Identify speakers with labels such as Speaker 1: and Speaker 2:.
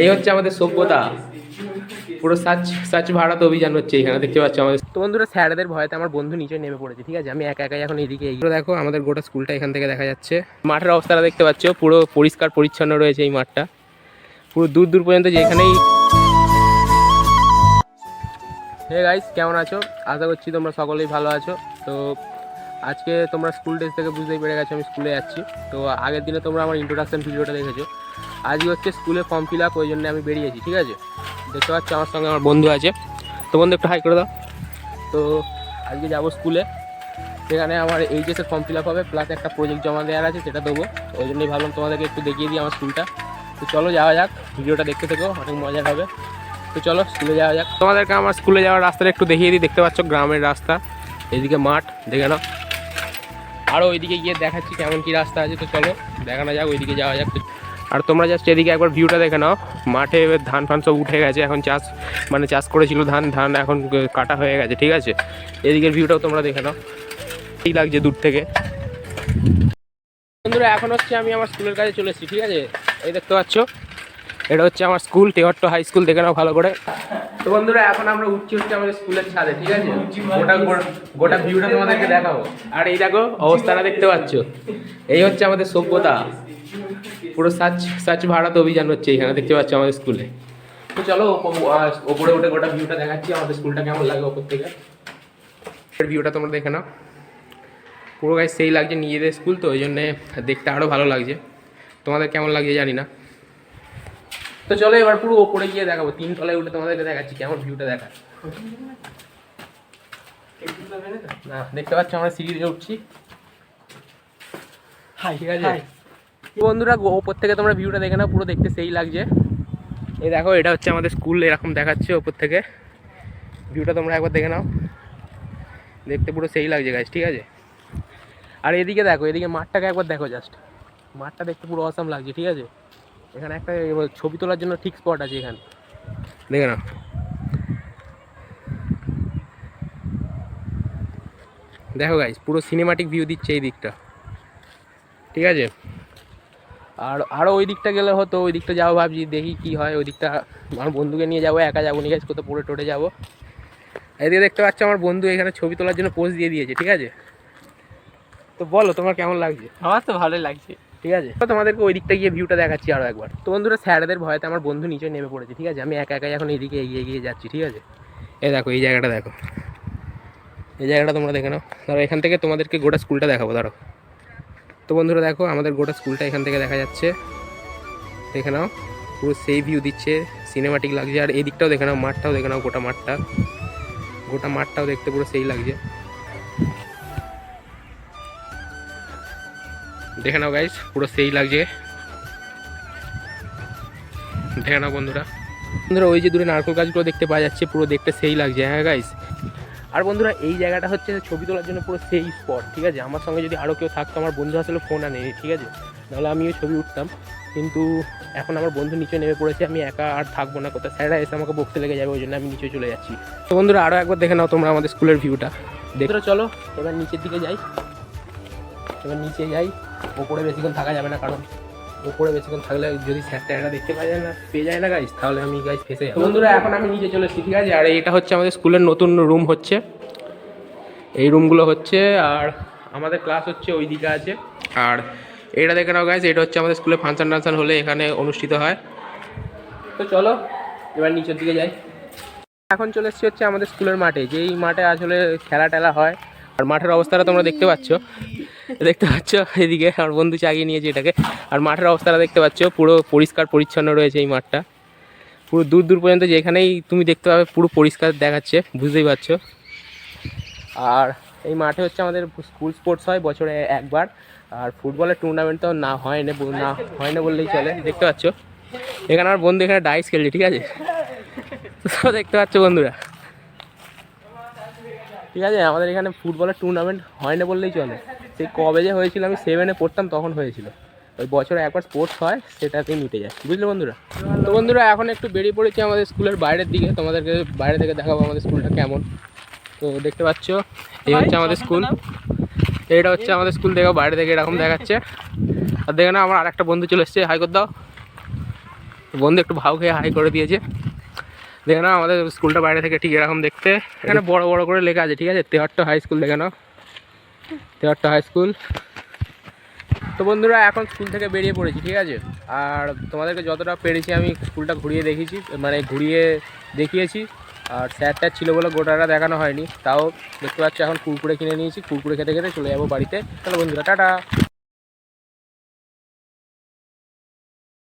Speaker 1: এই হচ্ছে আমাদের সভ্যতা। পুরো সাচ সাচ ভারত অভিযান হচ্ছে এখানে, দেখতে পাচ্ছ আমাদের। তো বন্ধুরা, স্যারদের ভয়তে আমার বন্ধু নিচে নেমে পড়েছে, ঠিক আছে? আমি একা একাই এখন এদিকে এগিয়ে দেখো, আমাদের গোটা স্কুলটা এখান থেকে দেখা যাচ্ছে। মাঠের অবস্থাটা দেখতে পাচ্ছ, পুরো পরিষ্কার পরিচ্ছন্ন রয়েছে এই মাঠটা। পুরো দূর দূর পর্যন্ত যেখানেই হে গাইস কেমন আছো? আশা করছি তোমরা সকলেই ভালো আছো। তো আজকে তোমরা স্কুল ডেজ থেকে বুঝতেই পেরে গেছো, আমি স্কুলে যাচ্ছি। তো আগের দিনে তোমরা আমার ইন্ট্রোডাকশন ভিডিওটা দেখেছ। আজকে হচ্ছে স্কুলে ফর্ম ফিল আপ ওই জন্য আমি বেরিয়েছি, ঠিক আছে? দেখতে পাচ্ছ আমার সঙ্গে আমার বন্ধু আছে। তো বন্ধু, একটু হাই করে দাও। তো আজকে যাব স্কুলে। সেখানে আমার এইচএসের ফর্ম ফিল আপ হবে প্লাস একটা প্রজেক্ট জমা দেওয়ার আছে, সেটা দেবো। ওই জন্যই ভাবলাম তোমাদেরকে একটু দেখিয়ে দিই আমার স্কুলটা। তো চলো যাওয়া যাক, ভিডিওটা দেখতে থেকো, অনেক মজার হবে। তো চলো, স্কুলে যাওয়া যাক। তোমাদেরকে আমার স্কুলে যাওয়ার রাস্তাটা একটু দেখিয়ে দিই, দেখতে পাচ্ছ গ্রামের রাস্তা। এদিকে মাঠ, দেখে নাও। আরও ওইদিকে গিয়ে দেখাচ্ছি কেমন কি রাস্তা আছে, তো চলো, দেখানো যাক, ওইদিকে যাওয়া যাক। আর তোমরা জাস্ট এদিকে একবার ভিউটা দেখে নাও। মাঠে ধান ফান সব উঠে গেছে, এখন চাষ মানে চাষ করেছিল ধান ধান এখন কাটা হয়ে গেছে, ঠিক আছে? এদিকের ভিউটাও তোমরা দেখে নাও। ঠিক লাগছে দূর থেকে। বন্ধুরা, এখন হচ্ছে আমি আমার স্কুলের কাছে চলে এসেছি, ঠিক আছে? এই দেখতে পাচ্ছ? এটা হচ্ছে আমার স্কুল টেহট্ট হাই স্কুল, দেখে নাও ভালো করে। তো বন্ধুরা, এখন আমরা উঠছি হচ্ছে আমাদের স্কুলের ছাদে, ঠিক আছে? গোটা গোটা- ভিউটা তোমাদেরকে দেখাবো। আর এই দেখো, অবস্থাটা দেখতে পাচ্ছ? এই হচ্ছে আমাদের সভ্যতা। পুরো সাচ সাচ ভারত অভিযান হচ্ছে এখানে, দেখতে পাচ্ছ আমাদের স্কুলে তো চলো ওপরে উঠে গোটা ভিউটা দেখাচ্ছি, আমাদের স্কুলটা কেমন লাগে ওপর থেকে। ভিউটা তোমরা দেখে নাও। পুরো গাছ সেই লাগছে নিজেদের স্কুল তো, ওই জন্যে দেখতে আরও ভালো লাগছে। তোমাদের কেমন লাগছে জানি না। তো চলো এবার পুরো ওপরে গিয়ে দেখাবো, তিন তলায় উঠে তোমাদেরকে দেখাচ্ছি, কেমন ভিউটা দেখা না, দেখতে পাচ্ছ আমরা সিঁড়ি উঠছি। ঠিক আছে? বন্ধুরা ওপর থেকে তোমরা ভিউটা দেখে নাও, পুরো দেখতে সেই লাগছে। এই দেখো, এটা হচ্ছে আমাদের স্কুল এরকম দেখাচ্ছে ওপর থেকে। ভিউটা তোমরা একবার দেখে নাও। দেখতে পুরো সেই লাগছে গাছ ঠিক আছে? আর এদিকে দেখো, এদিকে মাঠটাকে একবার দেখো জাস্ট মাঠটা দেখতে পুরো অসাম লাগছে, ঠিক আছে? এখানে একটা ছবি তোলার জন্য ঠিক স্পট আছে এখানে। দেখে নাও। দেখো গাইজ পুরো সিনেমাটিক ভিউ দিচ্ছে এই দিকটা। ঠিক আছে? আর আরও ওই দিকটা গেলে হতো ওই দিকটা যাব ভাবছি দেখি কি হয় ওই দিকটা আমার বন্ধুকে নিয়ে যাব একা যাব নিয়ে কোথাও পড়ে টোটে যাব। এদিকে দেখতে পাচ্ছ আমার বন্ধু এখানে ছবি তোলার জন্য পোস্ট দিয়ে দিয়েছে ঠিক আছে? তো বলো তোমার কেমন লাগছে?
Speaker 2: আমার তো ভালোই লাগছে।
Speaker 1: ঠিক আছে? তো তোমাদেরকে ওই দিকটা গিয়ে ভিউটা দেখাচ্ছি আরও একবার। তো বন্ধুরা স্যারদের ভয়তে আমার বন্ধু নিচে নেমে পড়েছে ঠিক আছে? আমি একা একাই এখন এইদিকে এগিয়ে এগিয়ে যাচ্ছি ঠিক আছে? এই দেখো এই জায়গাটা দেখো। এই জায়গাটা তোমরা দেখে নাও। ধরো এখান থেকে তোমাদেরকে গোটা স্কুলটা দেখাবো ধরো। তো বন্ধুরা দেখো, আমাদের গোটা স্কুলটা এখান থেকে দেখা যাচ্ছে। দেখে নাও, পুরো সেই ভিউ দিচ্ছে সিনেমাটিক লাগছে। আর এই দিকটাও দেখে নাও, মাঠটাও দেখে নাও, গোটা মাঠটা। গোটা মাঠটাও দেখতে পুরো সেই লাগছে। দেখে নাও গাইস পুরো সেই লাগছে। দেখে নাও বন্ধুরা। বন্ধুরা, ওই যে দূরে নারকেল গাছগুলো দেখতে পাওয়া যাচ্ছে, পুরো দেখতে সেই লাগছে হ্যাঁ গাইস আর বন্ধুরা, এই জায়গাটা হচ্ছে ছবি তোলার জন্য পুরো সেই স্পট ঠিক আছে? আমার সঙ্গে যদি আরও কেউ থাকতো, আমার বন্ধু আসলে ফোন আনে ঠিক আছে? নাহলে আমিও ছবি উঠতাম। কিন্তু এখন আমার বন্ধু নিচে নেমে পড়েছে, আমি একা আর থাকব না কোথাও। স্যাররা এসে আমাকে বকতে লেগে যাবে, ওই জন্য আমি নিচে চলে যাচ্ছি। তো বন্ধুরা আরও একবার দেখে নাও তোমরা আমাদের স্কুলের ভিউটা দেখো চলো, এবার নিচের দিকে যাই। এবার নিচে যাই, ওপরে বেশিক্ষণ থাকা যাবে না, কারণ ওপরে বেশিক্ষণ থাকলে যদি স্যারটা দেখতে পাওয়া যায় না, পেয়ে যায় না গাইজ তাহলে আমি গাইজ ফেসে বন্ধুরা, এখন আমি নিচে চলে এসেছি, ঠিক আছে? আর এটা হচ্ছে আমাদের স্কুলের নতুন রুম হচ্ছে। এই রুমগুলো হচ্ছে, আর আমাদের ক্লাস হচ্ছে ওই দিকে আছে। আর এটা দেখে নাও গাইজ এটা হচ্ছে আমাদের স্কুলে ফাংশন টাংশন হলে এখানে অনুষ্ঠিত হয়। তো চলো, এবার নিচের দিকে যাই। এখন চলে এসেছি হচ্ছে আমাদের স্কুলের মাঠে। যেই মাঠে আসলে খেলা টেলা হয়, আর মাঠের অবস্থাটা তোমরা দেখতে পাচ্ছ। দেখতে পাচ্ছ? এদিকে আমার বন্ধু চাগিয়ে নিয়েছে এটাকে। আর মাঠের অবস্থাটা দেখতে পাচ্ছ? পুরো পরিষ্কার পরিচ্ছন্ন রয়েছে এই মাঠটা। পুরো দূর দূর পর্যন্ত যেখানেই তুমি দেখতে পাবে পুরো পরিষ্কার দেখাচ্ছে, বুঝতেই পারছ? আর এই মাঠে হচ্ছে আমাদের স্কুল স্পোর্টস হয় বছরে একবার। আর ফুটবলের টুর্নামেন্ট তো না হয় না না হয় না বললেই চলে। দেখতে পাচ্ছ? এখানে আমার বন্ধু এখানে ডাইস খেলছে, ঠিক আছে? দেখতে পাচ্ছ বন্ধুরা। ঠিক আছে আমাদের এখানে ফুটবলের টুর্নামেন্ট হয় না বললেই চলে। সেই কবে যে হয়েছিল আমি সেভেনে পড়তাম তখন হয়েছিল। ওই বছরে একবার স্পোর্টস হয় সেটাতেই মিটে যায়। বুঝলে বন্ধুরা? তো বন্ধুরা এখন একটু বেরিয়ে পড়েছি আমাদের স্কুলের বাইরের দিকে। তোমাদেরকে বাইরে থেকে দেখাবো আমাদের স্কুলটা কেমন। তো দেখতে পাচ্ছ এই হচ্ছে আমাদের স্কুল। এইটা হচ্ছে আমাদের স্কুল দেখো বাইরে থেকে এরকম দেখাচ্ছে। আর দেখে না আমার আর একটা বন্ধু চলে এসছে। হাই করে দাও। বন্ধু একটু ভাও খেয়ে হাই করে দিয়েছে। দেখে নাও আমাদের স্কুলটা বাইরে থেকে ঠিক এরকম দেখতে। এখানে বড় বড় করে লেখা আছে, ঠিক আছে? তেহাট্ট হাই স্কুল, দেখে নাও। তেহাট্ট হাই স্কুল। তো বন্ধুরা, এখন স্কুল থেকে বেরিয়ে পড়েছি, ঠিক আছে? আর তোমাদেরকে যতটা পেরেছি আমি স্কুলটা ঘুরিয়ে দেখিয়েছি মানে ঘুরিয়ে দেখিয়েছি। আর স্যার ট্যার ছিল বলে গোটাটা দেখানো হয়নি। তাও দেখতে পাচ্ছি, এখন কুরকুরে কিনে নিয়েছি। কুরকুরে খেতে খেতে চলে যাব বাড়িতে। তাহলে বন্ধুরা, টাটা!